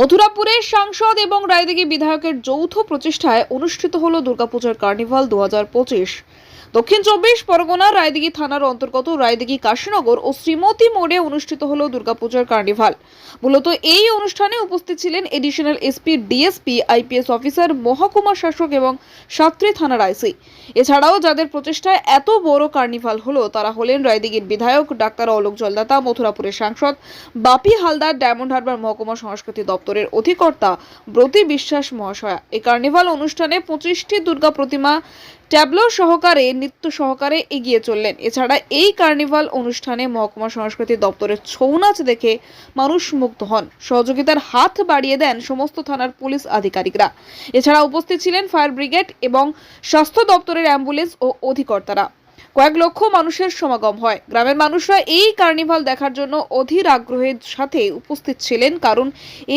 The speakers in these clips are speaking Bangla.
মথুরাপুরের সাংসদ এবং রায়দিঘি বিধায়কের যৌথ প্রচেষ্টায় অনুষ্ঠিত হল দুর্গাপূজার কার্নিভাল দু হাজার পঁচিশ। দক্ষিণ চব্বিশ পরগনার রায়দিঘি থানার অন্তর্গত রায়দিঘি কাশীনগর ও শ্রীমতী মোড়ে অনুষ্ঠিত হল দুর্গাপূজার কার্নিভাল। মূলত এই অনুষ্ঠানে উপস্থিত ছিলেন additional SP DSP IPS officer মহকুমা শাসক এবং সাত্রী থানার আইসি এছাড়াও যাদের প্রচেষ্টায় এত বড় কার্নিভাল হলো, তারা হলেন রায়দিঘির বিধায়ক ডাক্তার অলোক জলদাতা, মথুরাপুরের সাংসদ বাপি হালদার, ডায়মন্ড হারবার মহকুমা সংস্কৃতি দপ্তরের অধিকর্তা ব্রতী বিশ্বাস মহাশয়া। এই কার্নিভাল অনুষ্ঠানে পঁচিশটি দুর্গা প্রতিমা ট্যাবলো সহকারে, নৃত্য সহকারে এগিয়ে চললেন। এছাড়া এই কার্নিভাল অনুষ্ঠানে মহকুমা সংস্কৃতি দপ্তরের ছৌ নাচ দেখে মানুষ মুগ্ধ হন। সহযোগিতার হাত বাড়িয়ে দেন সমস্ত থানার পুলিশ আধিকারিকরা। এছাড়া উপস্থিত ছিলেন ফায়ার ব্রিগেড এবং স্বাস্থ্য দপ্তরের অ্যাম্বুলেন্স ও অধিকর্তারা। কয়েক লক্ষ মানুষের সমাগম হয়। গ্রামের মানুষরা এই কার্নিভাল দেখার জন্য অধীর আগ্রহের সাথে উপস্থিত ছিলেন, কারণ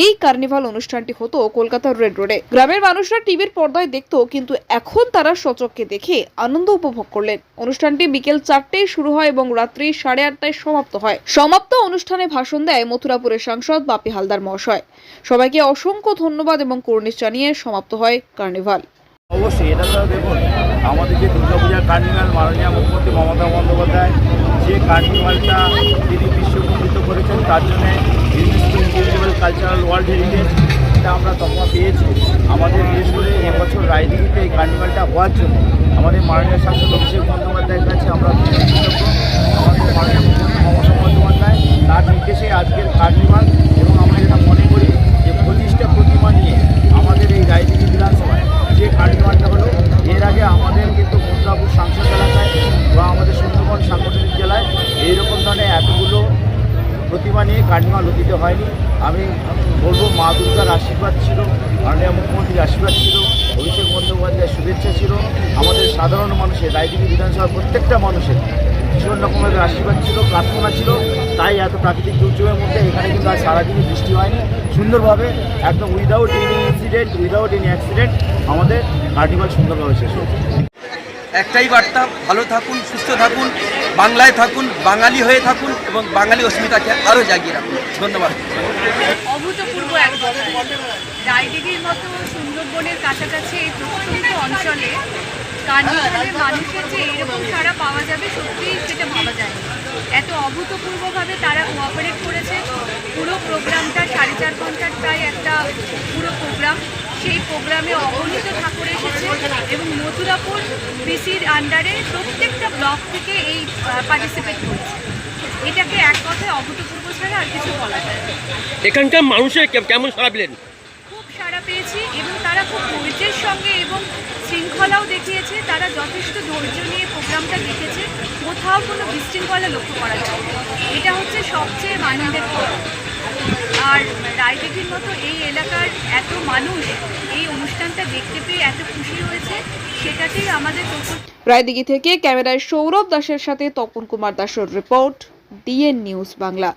এই কার্নিভাল অনুষ্ঠানটি হতো কলকাতার রেড রোডে গ্রামের মানুষরা টিভির পর্দায় দেখত, কিন্তু এখন তারা সচককে দেখে আনন্দ উপভোগ করলেন। অনুষ্ঠানটি বিকেল চারটেয় শুরু হয় এবং রাত্রি সাড়ে আটটায় সমাপ্ত হয়। সমাপ্ত অনুষ্ঠানে ভাষণ দেয় মথুরাপুরের সাংসদ বাপি হালদার মহাশয়। সবাইকে অসংখ্য ধন্যবাদ এবং কর্নিশ জানিয়ে সমাপ্ত হয় কার্নিভাল। অবশ্যই, এটা তো দেখুন, আমাদের যে দুর্গাপূজার কার্নিভাল মাননীয় মুখ্যমন্ত্রী মমতা বন্দ্যোপাধ্যায়, যে কার্নিভালটা তিনি বিশ্বমন্ডিত করেছেন, তার জন্যে UNESCO individual cultural world heritage এটা আমরা তকমা পেয়েছি। আমাদের বিশেষ করে এবছর রায়দিঘিতে এই কার্নিভালটা হওয়ার জন্য আমাদের মাননীয় সাংসদ অভিষেক বন্দ্যোপাধ্যায়ের কাছে আমরা কৃতজ্ঞ। আমাদের মাননীয় মুখ্যমন্ত্রী মমতা বন্দ্যোপাধ্যায় তার নির্দেশে আজকের কার্নিভাল এবং আমরা যেটা মনে করি যে পঁচিশটা প্রতিমা নিয়ে আমাদের এই রায়দিঘি বিধানসভায় যে কার্নিভালটা হলো এর আগে আমাদের কিন্তু মথুরাপুর সাংসদ এলাকায় বা আমাদের সুন্দরবন সাংগঠনিক জেলায় এইরকম ধরনের এতগুলো প্রতিমা নিয়ে কার্নিভাল অতীত হয়নি। আমি বলব, মা দুর্গার আশীর্বাদ ছিল, মাননীয় মুখ্যমন্ত্রীর আশীর্বাদ ছিল, অভিষেক বন্দ্যোপাধ্যায়ের শুভেচ্ছা ছিল। আমাদের সাধারণ মানুষের, রায়দিঘি বিধানসভার প্রত্যেকটা মানুষের ভীষণ রকমের আশীর্বাদ ছিল, প্রার্থনা ছিল। তাই এত প্রাকৃতিক দুর্যোগের মধ্যে এখানে কিন্তু আজ সারাদিনই বৃষ্টি হয়নি। সুন্দরভাবে একদম without any incident without any accident আমাদের কার্নিভাল সুন্দরভাবে শেষ হয়েছে। একটাই বার্তা, ভালো থাকুন, সুস্থ থাকুন, বাংলায় থাকুন, বাঙালি হয়ে থাকুন এবং বাঙালি অস্মিতাকে আরও জাগিয়ে রাখুন। ধন্যবাদ। অভূতপূর্ব এক রায়দিঘির মতো সুন্দরবনের কাছাকাছি এই প্রত্যন্ত অঞ্চলে কার্নিভালে মানুষের যে এরকম সারা পাওয়া যাবে, সত্যিই সেটা ভাবা যায় এত অভূতপূর্বভাবে তারা কোঅপারেট করেছে। পুরো প্রোগ্রামটা সাড়ে চার ঘণ্টার প্রায় একটা পুরো প্রোগ্রাম। সেই প্রোগ্রামে অগণিত ঠাকুর এসেছে এবং মথুরাপুর পিসির আন্ডারে প্রত্যেকটা ব্লক থেকে এই পার্টিসিপেট করেছে। এটাকে এক কথায় অভূতপূর্ব ছাড়া আর কিছু বলা যায় না। এখানকার মানুষের কে- কেমন সারা পেলেন? খুব সাড়া পেয়েছি এবং তারা খুব ধৈর্যের সঙ্গে এবং শৃঙ্খলাও দেখিয়েছে। তারা যথেষ্ট ধৈর্য নিয়ে প্রোগ্রামটা দেখেছে কোথাও কোনো বিশৃঙ্খলা লক্ষ্য করা যায় না। এটা হচ্ছে সবচেয়ে আনন্দের খবর আর রায়দিঘির মতো এই এলাকার এত মানুষ এই অনুষ্ঠানটা দেখতে পেয়ে এত খুশি হয়েছে, সেটাতেই আমাদের রায়দিঘি থেকে ক্যামেরায় সৌরভ দাসের সাথে তপন কুমার দাসের রিপোর্ট, ডিএন নিউজ বাংলা।